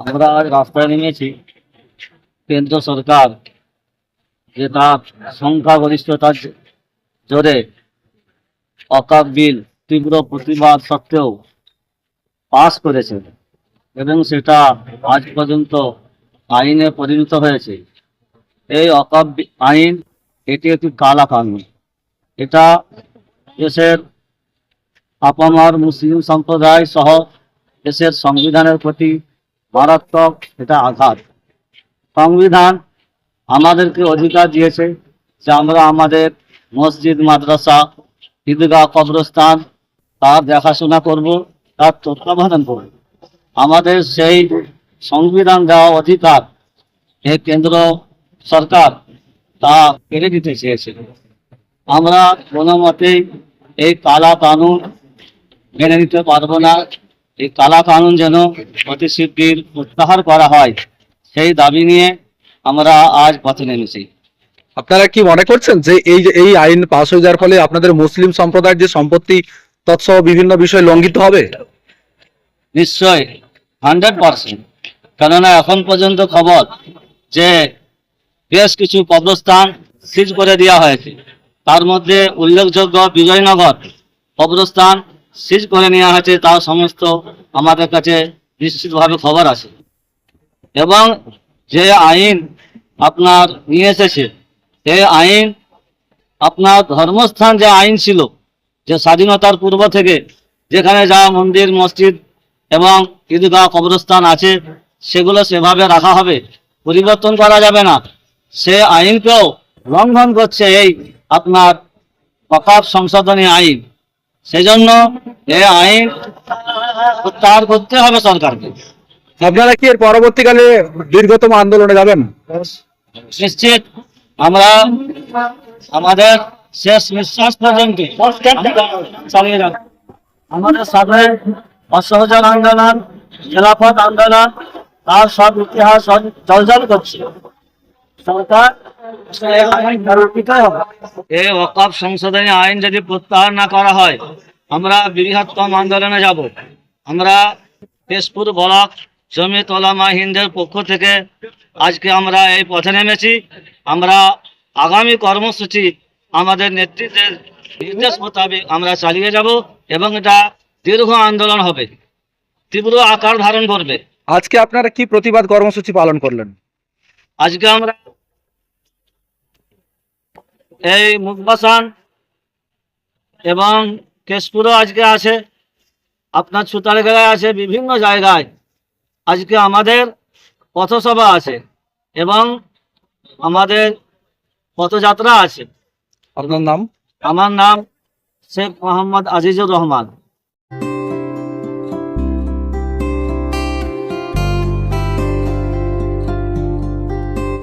আমরা আজ রাস্তায় নেমেছি কেন্দ্র সরকার যে তার সংখ্যাগরিষ্ঠতার জোরে অকাপ বিল তীব্র প্রতিবাদ সত্ত্বেও পাস করেছে এবং সেটা আজ পর্যন্ত আইনে পরিণত হয়েছে। এই অকাপ আইন এটি একটি কালা কানুন। এটা দেশের আপামার মুসলিম সম্প্রদায় সহ দেশের সংবিধানের প্রতি মারাত্মক এটা আঘাত। সংবিধান আমাদেরকে অধিকার দিয়েছে যে আমরা আমাদের মসজিদ, মাদ্রাসা, ঈদগাহ, কবরস্থান, তার দেখাশোনা করব, তার তত্ত্বাবধান করব। আমাদের সেই সংবিধান দেওয়া অধিকার এই কেন্দ্র সরকার তা কেড়ে দিতে চেয়েছিল আমরা কোনো মতেই এই কালা কানুন মেনে নিতে পারব না। এই কালা কানুন যেন অতি শীঘ্র প্রত্যাহার করা হয় সেই দাবি নিয়ে আমরা আজ পথে নেমেছি। আপনারা কি মনে করছেন যে এই যে এই আইন পাস হয়ে যাওয়ার ফলে আপনাদের মুসলিম সম্প্রদায়ের যে সম্পত্তি তৎসহ বিভিন্ন বিষয় লঙ্ঘিত হবে? নিশ্চয় হান্ড্রেড পার্সেন্ট। কেননা এখন পর্যন্ত খবর যে বেশ কিছু কবরস্থান সিজ করে দেওয়া হয়েছে। তার মধ্যে উল্লেখযোগ্য বিজয়নগর কবরস্থান সিজ করে নেওয়া হয়েছে তার সমস্ত আমাদের কাছে নিশ্চিতভাবে খবর আছে। এবং যে আইন আপনার নিয়ে এসেছে এই আইন আপনার ধর্মস্থান যে আইন ছিল, যে স্বাধীনতার পূর্ব থেকে যেখানে যা মন্দির, মসজিদ এবং ঈদগাহ কবরস্থান আছে, সেগুলো সেভাবে রাখা হবে, পরিবর্তন করা যাবে না। সে আইনকেও লঙ্ঘন করছে এই আপনার অকাপ সংশোধনী আইন। সেজন্য এই আইন প্রত্যাহার করতে হবে সরকারকে। আপনারা কি এর পরবর্তীকালে দীর্ঘতম আন্দোলনে যাবেন? নিশ্চিত আমরা আমাদের শেষ নিঃশ্বাস পর্যন্ত চালিয়ে যাব। আমাদের সাথে অসহযোগ আন্দোলন খেলাফত আন্দোলন তার সব ইতিহাস জলজল করছে। সরকার এই ওয়াকফ সংশোধনী আইন যদি প্রত্যাহার না করা হয় আমরা বৃহত্তম আন্দোলনে যাব। আমরা তেজপুর ব্লক জমিত ওলামা হিন্দের পক্ষ থেকে আজকে আমরা এই পথে নেমেছি। আমরা আগামী কর্মসূচি আমাদের নেতৃত্বের নির্দেশ মোতাবেক আমরা চালিয়ে যাব এবং এটা দীর্ঘ আন্দোলন হবে। তীব্র আকার ধারণ করবে। আজকে আপনারা কি প্রতিবাদ কর্মসূচি পালন করলেন? আজকে আমরা এই মুখবাসান এবং কেশপুরও আজকে আছে। আপনার সুতারগেলায় আছে বিভিন্ন জায়গায়। আজকে আমাদের পথসভা আছে এবং আমাদের পথযাত্রা আছে। আপনার নাম? আমার নাম শেখ মোহাম্মদ আজিজুর রহমান।